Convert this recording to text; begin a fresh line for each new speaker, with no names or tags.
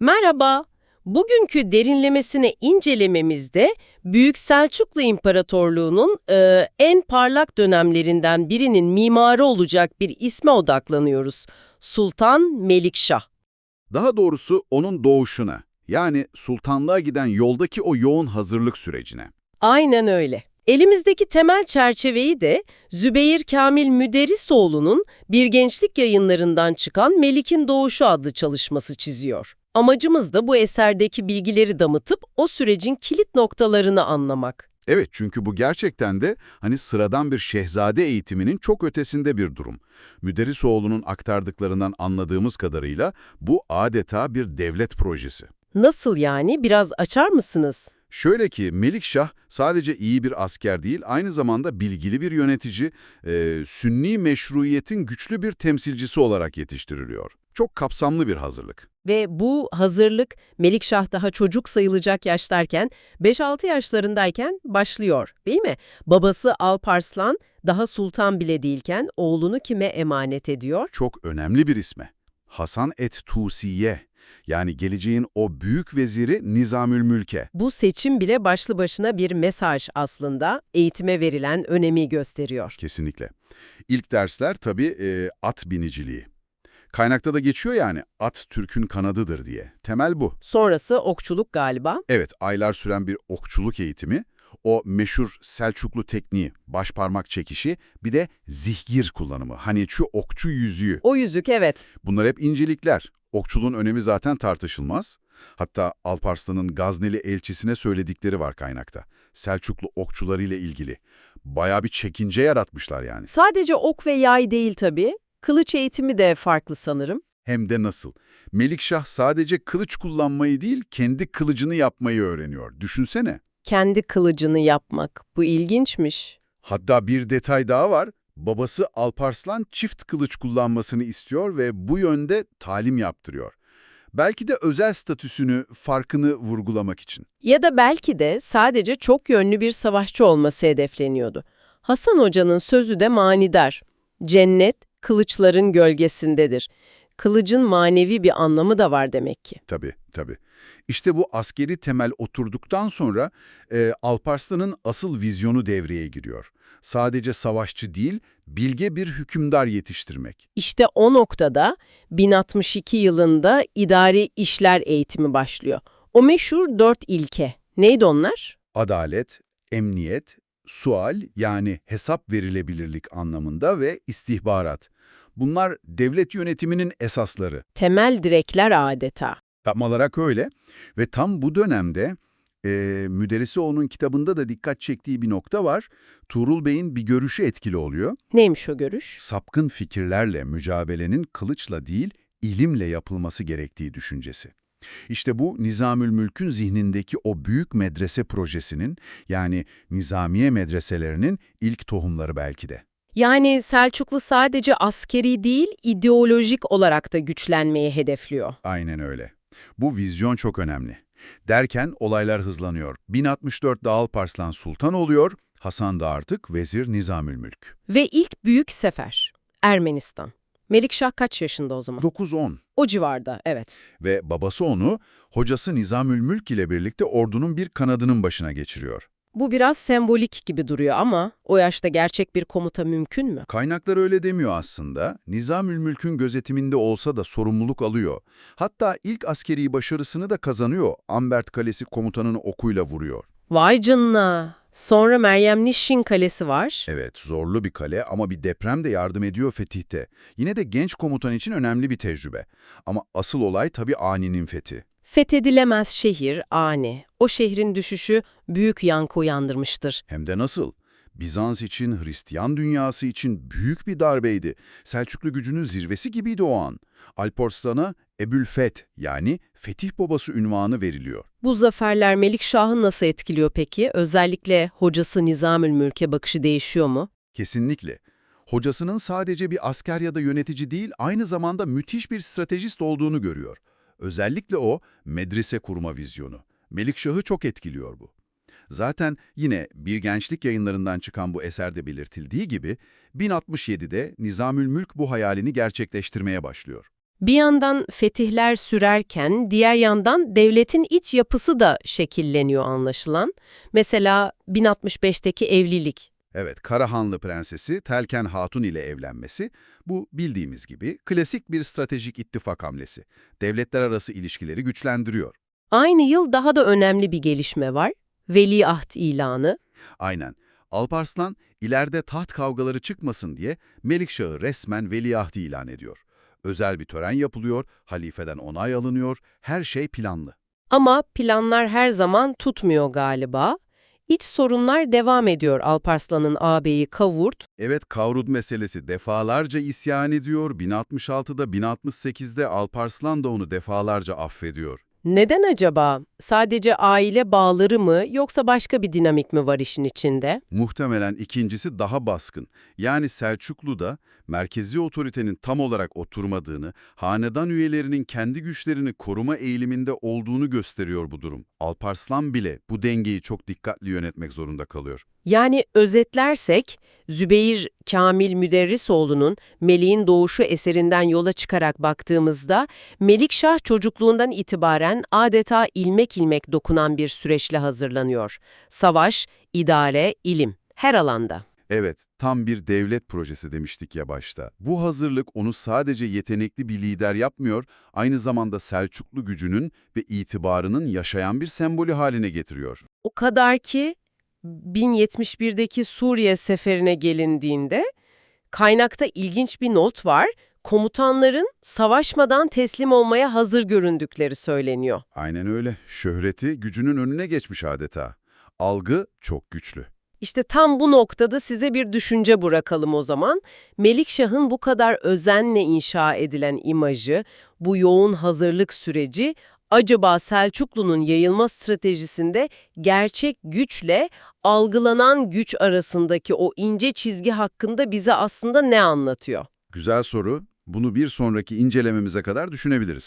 Merhaba. Bugünkü derinlemesine incelememizde Büyük Selçuklu İmparatorluğu'nun e, en parlak dönemlerinden birinin mimarı olacak bir isme odaklanıyoruz. Sultan Melikşah.
Daha doğrusu onun doğuşuna, yani sultanlığa giden yoldaki o yoğun hazırlık sürecine.
Aynen öyle. Elimizdeki temel çerçeveyi de Zübeyir Kamil Müderrisoğlu'nun Bir Gençlik yayınlarından çıkan Melik'in Doğuşu adlı çalışması çiziyor. Amacımız da bu eserdeki bilgileri damıtıp o sürecin kilit noktalarını anlamak.
Evet çünkü bu gerçekten de hani sıradan bir şehzade eğitiminin çok ötesinde bir durum. Müderrisoğlu'nun aktardıklarından anladığımız kadarıyla bu adeta bir devlet projesi.
Nasıl yani? Biraz açar mısınız?
Şöyle ki Melikşah sadece iyi bir asker değil, aynı zamanda bilgili bir yönetici, e, sünni meşruiyetin güçlü bir temsilcisi olarak yetiştiriliyor. Çok kapsamlı bir hazırlık.
Ve bu hazırlık Melikşah daha çocuk sayılacak yaşlarken 5-6 yaşlarındayken başlıyor değil mi? Babası Alparslan daha sultan bile değilken oğlunu kime emanet ediyor?
Çok önemli bir isme. Hasan et Tusiye, yani geleceğin o büyük veziri Nizamül Mülke.
Bu seçim bile başlı başına bir mesaj aslında eğitime verilen önemi gösteriyor.
Kesinlikle. İlk dersler tabii e, at biniciliği. Kaynakta da geçiyor yani at Türk'ün kanadıdır diye. Temel bu.
Sonrası okçuluk galiba.
Evet, aylar süren bir okçuluk eğitimi, o meşhur Selçuklu tekniği, baş parmak çekişi, bir de zihgir kullanımı. Hani şu okçu yüzüğü.
O yüzük evet.
Bunlar hep incelikler. Okçuluğun önemi zaten tartışılmaz. Hatta Alparslan'ın Gazneli elçisine söyledikleri var kaynakta. Selçuklu okçularıyla ilgili. Bayağı bir çekince yaratmışlar yani.
Sadece ok ve yay değil tabii. Kılıç eğitimi de farklı sanırım.
Hem de nasıl? Melikşah sadece kılıç kullanmayı değil, kendi kılıcını yapmayı öğreniyor. Düşünsene.
Kendi kılıcını yapmak. Bu ilginçmiş.
Hatta bir detay daha var. Babası Alparslan çift kılıç kullanmasını istiyor ve bu yönde talim yaptırıyor. Belki de özel statüsünü, farkını vurgulamak için.
Ya da belki de sadece çok yönlü bir savaşçı olması hedefleniyordu. Hasan Hoca'nın sözü de manidar. Cennet, kılıçların gölgesindedir. Kılıcın manevi bir anlamı da var demek ki.
Tabii, tabii. İşte bu askeri temel oturduktan sonra e, Alparslan'ın asıl vizyonu devreye giriyor. Sadece savaşçı değil, bilge bir hükümdar yetiştirmek.
İşte o noktada 1062 yılında idari işler eğitimi başlıyor. O meşhur dört ilke. Neydi onlar?
Adalet, emniyet, sual yani hesap verilebilirlik anlamında ve istihbarat. Bunlar devlet yönetiminin esasları.
Temel direkler adeta.
Tam olarak öyle ve tam bu dönemde e, Müderrisoğlu'nun kitabında da dikkat çektiği bir nokta var. Tuğrul Bey'in bir görüşü etkili oluyor.
Neymiş o görüş?
Sapkın fikirlerle mücadelenin kılıçla değil, ilimle yapılması gerektiği düşüncesi. İşte bu Nizamül Mülk'ün zihnindeki o büyük medrese projesinin yani nizamiye medreselerinin ilk tohumları belki de.
Yani Selçuklu sadece askeri değil, ideolojik olarak da güçlenmeyi hedefliyor.
Aynen öyle. Bu vizyon çok önemli. Derken olaylar hızlanıyor. 1064'da Alparslan Sultan oluyor, Hasan da artık Vezir Nizamül Mülk.
Ve ilk büyük sefer, Ermenistan. Melikşah kaç yaşında o zaman?
9-10
O civarda, evet.
ve babası onu hocası Nizamül Mülk ile birlikte ordunun bir kanadının başına geçiriyor.
Bu biraz sembolik gibi duruyor ama o yaşta gerçek bir komuta mümkün mü?
Kaynaklar öyle demiyor aslında. Nizamül Mülk'ün gözetiminde olsa da sorumluluk alıyor. Hatta ilk askeri başarısını da kazanıyor. Ambert Kalesi komutanını okuyla vuruyor.
Vay canına! Sonra Meryem Nişin Kalesi var.
Evet, zorlu bir kale ama bir deprem de yardım ediyor fetihte. Yine de genç komutan için önemli bir tecrübe. Ama asıl olay tabii Ani'nin fethi.
Fethedilemez şehir, Ani. O şehrin düşüşü büyük yankı uyandırmıştır.
Hem de nasıl? Bizans için, Hristiyan dünyası için büyük bir darbeydi. Selçuklu gücünün zirvesi gibiydi o an. Alparslan'a Ebülfeth yani Fetih Babası ünvanı veriliyor.
Bu zaferler Melikşah'ı nasıl etkiliyor peki? Özellikle hocası Nizamül Mülk'e bakışı değişiyor mu?
Kesinlikle. Hocasının sadece bir asker ya da yönetici değil, aynı zamanda müthiş bir stratejist olduğunu görüyor. Özellikle o medrese kurma vizyonu. Melikşah'ı çok etkiliyor bu. Zaten yine Bir Gençlik yayınlarından çıkan bu eserde belirtildiği gibi 1067'de Nizamül Mülk bu hayalini gerçekleştirmeye başlıyor.
Bir yandan fetihler sürerken diğer yandan devletin iç yapısı da şekilleniyor anlaşılan. Mesela 1065'teki evlilik.
Evet, Karahanlı Prensesi Telken Hatun ile evlenmesi, bu bildiğimiz gibi klasik bir stratejik ittifak hamlesi. Devletler arası ilişkileri güçlendiriyor.
Aynı yıl daha da önemli bir gelişme var. Veliaht ilanı.
Aynen. Alparslan, ileride taht kavgaları çıkmasın diye Melikşah'ı resmen veliahtı ilan ediyor. Özel bir tören yapılıyor, halifeden onay alınıyor, her şey planlı.
Ama planlar her zaman tutmuyor galiba. İç sorunlar devam ediyor Alparslan'ın ağabeyi Kavurt.
Evet, Kavrud meselesi defalarca isyan ediyor, 1066'da 1068'de Alparslan da onu defalarca affediyor.
Neden acaba? Sadece aile bağları mı yoksa başka bir dinamik mi var işin içinde?
Muhtemelen ikincisi daha baskın. Yani Selçuklu'da merkezi otoritenin tam olarak oturmadığını, hanedan üyelerinin kendi güçlerini koruma eğiliminde olduğunu gösteriyor bu durum. Alparslan bile bu dengeyi çok dikkatli yönetmek zorunda kalıyor.
Yani özetlersek, Zübeyir Kamil Müderrisoğlu'nun Melik'in Doğuşu eserinden yola çıkarak baktığımızda, Melikşah çocukluğundan itibaren adeta ilmek ilmek dokunan bir süreçle hazırlanıyor. Savaş, idare, ilim, her alanda.
Evet, tam bir devlet projesi demiştik ya başta. Bu hazırlık onu sadece yetenekli bir lider yapmıyor, aynı zamanda Selçuklu gücünün ve itibarının yaşayan bir sembolü haline getiriyor.
O kadar ki 1071'deki Suriye seferine gelindiğinde kaynakta ilginç bir not var. Komutanların savaşmadan teslim olmaya hazır göründükleri söyleniyor.
Aynen öyle. Şöhreti gücünün önüne geçmiş adeta. Algı çok güçlü.
İşte tam bu noktada size bir düşünce bırakalım o zaman. Melikşah'ın bu kadar özenle inşa edilen imajı, bu yoğun hazırlık süreci acaba Selçuklu'nun yayılma stratejisinde gerçek güçle algılanan güç arasındaki o ince çizgi hakkında bize aslında ne anlatıyor?
Güzel soru. Bunu bir sonraki incelememize kadar düşünebiliriz.